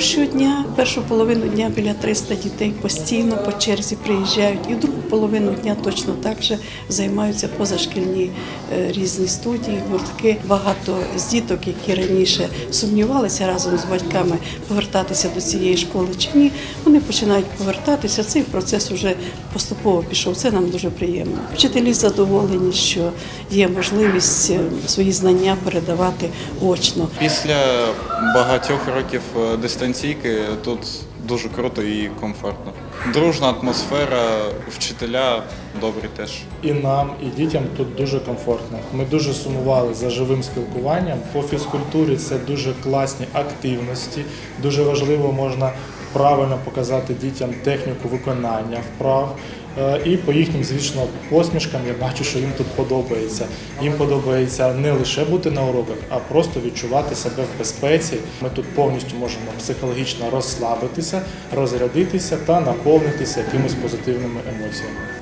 щодня. Першу половину дня біля 300 дітей постійно по черзі приїжджають, і другу половину дня точно так же займаються позашкільні е, різні студії, гуртки. Багато з діток, які раніше сумнівалися разом з батьками повертатися до цієї школи чи ні, вони починають повертатися. Цей процес вже поступово пішов. Це нам дуже приємно. Вчителі задоволені, що є можливість е, свої знання передавати очно. Після багатьох років е, дистанційки тут дуже круто і комфортно. Дружна атмосфера, вчителя добрі теж. І нам, і дітям тут дуже комфортно. Ми дуже сумували за живим спілкуванням. По фізкультурі це дуже класні активності. Дуже важливо можна правильно показати дітям техніку виконання вправ. Е, І по їхнім, звісно, посмішкам я бачу, що їм тут подобається. Їм подобається не лише бути на уроках, а просто відчувати себе в безпеці. Ми тут повністю можемо психологічно розслабитися, розрядитися та наповнитися якимись позитивними емоціями.